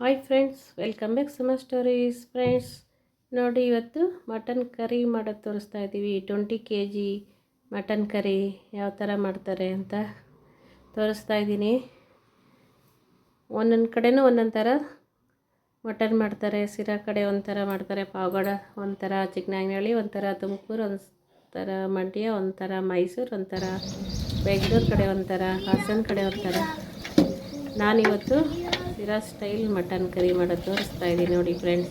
Hi friends welcome back ಸಮ stories friends ನೋಡಿ ಇವತ್ತು ಮಟನ್ ಕರಿ ಮಾಡೋದು ತೋರಿಸ್ತಾ ಇದ್ದೀವಿ twenty K G mutton curry ಯಾವ ಥರ ಮಾಡ್ತಾರೆ ಅಂತ ತೋರಿಸ್ತಾ ಇದ್ದೀನಿ ಒಂದೊಂದು ಕಡೆನೂ ಒಂದೊಂದು ಥರ ಮಟನ್ ಮಾಡ್ತಾರೆ. ಸಿರಾ ಕಡೆ ಒಂಥರ ಮಾಡ್ತಾರೆ. ಪಾವಗಡ ಒಂಥರ ಚಿಕ್ಕನಾಗ್ನಹಳ್ಳಿ ಒಂಥರ ತುಮಕೂರು ಒಂಥರ ಮಂಡ್ಯ ಒಂಥರ ಮೈಸೂರು ಒಂಥರ ಬೆಂಗಳೂರು ಕಡೆ ಒಂಥರ ಹಾಸನ ಕಡೆ ಒಂಥರ ನಾನಿವತ್ತು ಸಿರಾ ಸ್ಟೈಲ್ ಮಟನ್ ಕರಿ ಮಾಡೋದು ತೋರಿಸ್ತಾ ಇದ್ದೀನಿ ನೋಡಿ ಫ್ರೆಂಡ್ಸ್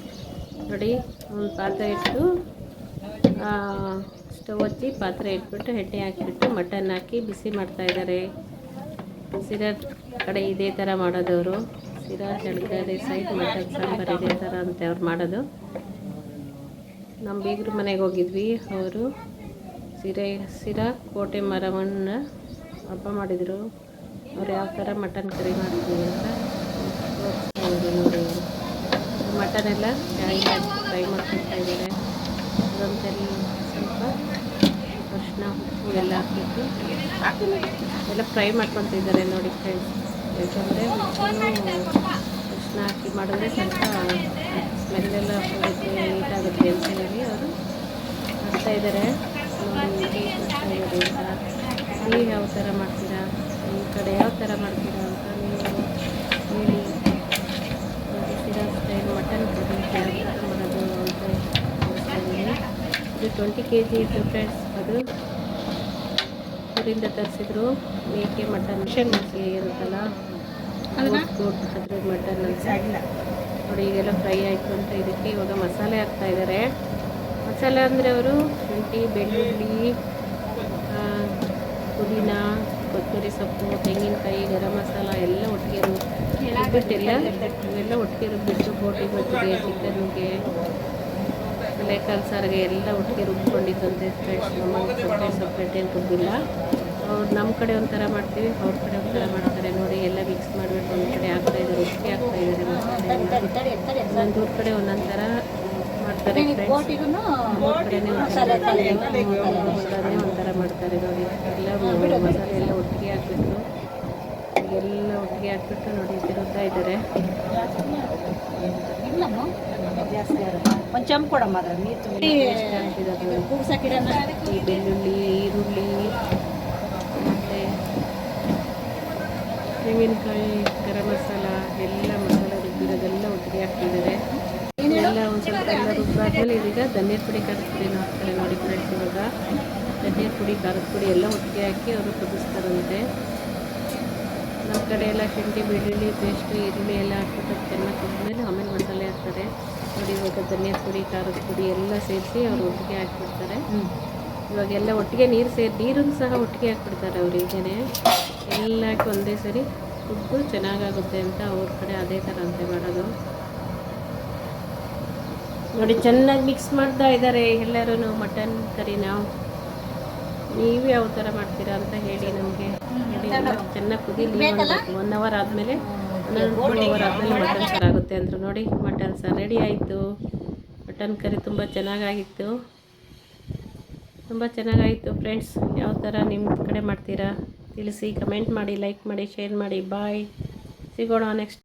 ನೋಡಿ ಒಂದು ಪಾತ್ರೆ ಇಟ್ಟು ಸ್ಟವ್ ಹಚ್ಚಿ ಪಾತ್ರೆ ಇಟ್ಬಿಟ್ಟು ಎಣ್ಣೆ ಹಾಕಿಬಿಟ್ಟು ಮಟನ್ ಹಾಕಿ ಬಿಸಿ ಮಾಡ್ತಾಯಿದ್ದಾರೆ ಸಿರಾ ಕಡೆ ಇದೇ ಥರ ಮಾಡೋದವರು. ಸಿರಾ ಚಳಕರಿ ಸೈಡ್ ಮಟನ್ ಸಾಂಬಾರು ಇದೇ ಥರ ಅಂತ ಅವ್ರು ಮಾಡೋದು. ನಮ್ಮ ಬೀಗ್ರ ಮನೆಗೆ ಹೋಗಿದ್ವಿ. ಅವರು ಸಿರೆ ಸಿರಾ ಕೋಟೆ ಮರವನ್ನು ಹಬ್ಬ ಮಾಡಿದರು. ಅವ್ರು ಯಾವ ಥರ ಮಟನ್ ಕರಿ ಮಾಡ್ತೀವಿ ಅಂತ ನೋಡಿ. ಮಟನ್ ಎಲ್ಲ ಫ್ರೈ ಮಾಡ್ಕೊಳ್ತಾ ಇದ್ದಾರೆ. ಅದೊಂದಲ್ಲಿ ಸ್ವಲ್ಪ ಅರಿಶಿನ ಉಪ್ಪು ಎಲ್ಲ ಹಾಕಿಬಿಟ್ಟು ಎಲ್ಲ ಫ್ರೈ ಮಾಡ್ಕೊತಿದ್ದಾರೆ ನೋಡಿ ಫ್ರೆಂಡ್ಸ್ ಯಾಕಂದರೆ ಅರಿಶಿನ ಹಾಕಿ ಮಾಡಿದ್ರೆ ಸ್ವಲ್ಪ ಸ್ಮೆಲ್ಲೆಲ್ಲ ಹೋಗುತ್ತೆ ನೀಟಾಗುತ್ತೆ ಅಂತ ಹೇಳಿ ಅವರು ಹಾಕ್ತಾ ಇದ್ದಾರೆ. ನೋಡಿ ಯಾವ ಥರ ಮಾಡ್ತೀರಾ? ಈ ಕಡೆ ಯಾವ ಥರ ಮಾಡ್ತೀರಾ ಅಂತ ನೀವು ಹೇಳಿ ಸಿರಾ ಸ್ಟೈಲ್ ಮಟನ್ ಕರಿ ಯಾವ ಥರ ಮಾಡೋದು ಅಂತ ತೋರಿಸ್ತಾ ಇದ್ದೀನಿ ಇದು ಟ್ವೆಂಟಿ ಕೆ ಜಿ ಇತ್ತು ಫ್ರೆಂಡ್ಸ್ ಅದು. ಊರಿಂದ ತರಿಸಿದ್ರು. ಮೇಕೆ ಮಟನ್ ಮಿಷನ್ ಮಸಿ ಇರುತ್ತಲ್ಲ. ಅದ್ರ ಮಟನ್ ನೋಡಿ ಈಗೆಲ್ಲ ಫ್ರೈ ಆಯಿತು ಅಂತ ಇದಕ್ಕೆ ಇವಾಗ ಮಸಾಲೆ ಹಾಕ್ತಾ ಇದ್ದಾರೆ ಮಸಾಲೆ ಅಂದರೆ ಅವರು ಶುಂಠಿ ಬೆಳ್ಳುಳ್ಳಿ ಪುದೀನ ಕೊತ್ತಂಬರಿ ಸೊಪ್ಪು ತೆಂಗಿನಕಾಯಿ ಗರಂ ಮಸಾಲ ಎಲ್ಲ ಒಟ್ಟಿಗೆ ರುಬ್ಬಿಟ್ಟೆಲ್ಲ ಇವೆಲ್ಲ ಒಟ್ಟಿಗೆ ರುಬ್ಬಿಟ್ಟು ಬೋಟಿ ಬರ್ತಿದೆ ಚಿಕನ್ಗೆ ಲೇಕಾಲ್ ಸಾರಿಗೆ ಎಲ್ಲ ಒಟ್ಟಿಗೆ ರುಬ್ಕೊಂಡಿದ್ದಂತೆ ಫ್ರೆಂಡ್ಸ್ ನಮ್ಮ ಸಪ್ರೇಟ್ ಸಪ್ರೇಟ್ ಏನು ರುಬ್ಬಿಲ್ಲ. ಅವ್ರು ನಮ್ಮ ಕಡೆ ಒಂಥರ ಮಾಡ್ತೀವಿ ಅವ್ರ ಕಡೆ ಒಂಥರ ಮಾಡ್ತಾರೆ. ನೋಡಿ ಎಲ್ಲ ಮಿಕ್ಸ್ ಮಾಡಬೇಕು ಒಂದು ಕಡೆ ಹಾಕ್ತಾಯಿದ್ದಾರೆ ಒಟ್ಟಿಗೆ ಹಾಕ್ತಾ ಇದ್ದಾರೆ. ಮಸಾಲೆ ಒಂದೊಂದು ಊರ ಕಡೆ ಒಂದೊಂದು ಥರ ಮಾಡ್ತಾರೆ ಮಸಾಲೆ ಒಂಥರ ಮಾಡ್ತಾರೆ ನೋಡಿ. ಎಲ್ಲ ಮಸಾಲೆ ಎಲ್ಲ ಒಟ್ಟಿಗೆ ಹಾಕ್ಬಿಟ್ಟು ಎಲ್ಲ ಒಟ್ಟಿಗೆ ಹಾಕ್ಬಿಟ್ಟು ನೋಡಿ ತಿರುಗ್ತಾ ಇದ್ದಾರೆ. ಒಂದು ಚಂಪ್ ಕೊಡಮ್ಮ ಅದ್ರ ನೀರು ತುಂಬಿ. ಕೂಗ್ಸಕ್ಕಿಡೋಣ ಈ ಬೆಳ್ಳುಳ್ಳಿ ಈರುಳ್ಳಿ ಮತ್ತು ತೆಂಗಿನಕಾಯಿ ಗರಂ ಮಸಾಲ ಎಲ್ಲ ಮಸಾಲ ರುಬ್ಬಿರೋದೆಲ್ಲ ಒಟ್ಟಿಗೆ ಹಾಕ್ತಿದ್ದಾರೆ. ಎಲ್ಲ ಒಂದು ಸ್ವಲ್ಪ ಎಲ್ಲ ರುಬ್ಬಾದ್ಮೇಲೆ ಇದೀಗ ಧನಿಯರ್ ಪುಡಿ ಖಾರದ ಪುಡಿನ ಹಾಕ್ತಾರೆ ನೋಡಿ ಫ್ರೆಂಡ್ಸ್ ಇವಾಗ. ಧನಿಯರ್ ಪುಡಿ ಖಾರದ ಪುಡಿ ಎಲ್ಲ ಒಟ್ಟಿಗೆ ಹಾಕಿ ಅವರು ಕುದಿಸ್ತಾರಂತೆ ನಮ್ಮ ಕಡೆ ಎಲ್ಲ ಶುಂಠಿ ಬೆಳ್ಳುಳ್ಳಿ ಪೇಸ್ಟು ಈರುಳ್ಳಿ ಎಲ್ಲ ಹಾಕ್ಬಿಟ್ಟು ಚೆನ್ನಾಗಿ ಕುದ್ಮೇಲೆ ಆಮೇಲೆ ಮಸಾಲೆ ಹಾಕ್ತಾರೆ. ನೋಡಿ ಇವಾಗ ಧನಿಯಾ ಪುಡಿ ಖಾರದ ಪುಡಿ ಎಲ್ಲ ಸೇರಿಸಿ ಅವರು ಒಟ್ಟಿಗೆ ಹಾಕ್ಬಿಡ್ತಾರೆ. ಇವಾಗೆಲ್ಲ ಒಟ್ಟಿಗೆ ನೀರು ಸೇರಿ ನೀರನ್ನು ಸಹ ಒಟ್ಟಿಗೆ ಹಾಕ್ಬಿಡ್ತಾರೆ ಅವರು ಈಗನೆ. ಎಲ್ಲ ಒಂದೇ ಸರಿ ಕುದ್ದು ಚೆನ್ನಾಗಾಗುತ್ತೆ ಅಂತ ಅವ್ರ ಕಡೆ ಅದೇ ಥರ ಅಂತೆ ಮಾಡೋದು. ನೋಡಿ ಚೆನ್ನಾಗಿ ಮಿಕ್ಸ್ ಮಾಡ್ತಾ ಇದ್ದಾರೆ ಎಲ್ಲರೂ ಮಟನ್ ಕರಿ ನಾವು. ನೀವು ಯಾವ ಥರ ಮಾಡ್ತೀರಾ ಅಂತ ಹೇಳಿ ನಮಗೆ. ಚೆನ್ನಾಗಿ ಕುದೀಲಿ ಒನ್ ಅವರ್ ಆದಮೇಲೆ ಒನ್ ಅವರ್ ಆದಮೇಲೆ ಮಟನ್ ಸಾರು ಆಗುತ್ತೆ ಅಂದರು ನೋಡಿ ಮಟನ್ ಸಾರು ರೆಡಿ ಆಯಿತು. ಮಟನ್ ಕರಿ ತುಂಬ ಚೆನ್ನಾಗಾಗಿತ್ತು. ತುಂಬ ಚೆನ್ನಾಗಾಯಿತು ಫ್ರೆಂಡ್ಸ್ ಯಾವ ಥರ ನಿಮ್ಮ ಕಡೆ ಮಾಡ್ತೀರಾ? ತಿಳಿಸಿ ಕಮೆಂಟ್ ಮಾಡಿ ಲೈಕ್ ಮಾಡಿ ಶೇರ್ ಮಾಡಿ. ಬಾಯ್ ಸಿಗೋಣ ನೆಕ್ಸ್ಟ್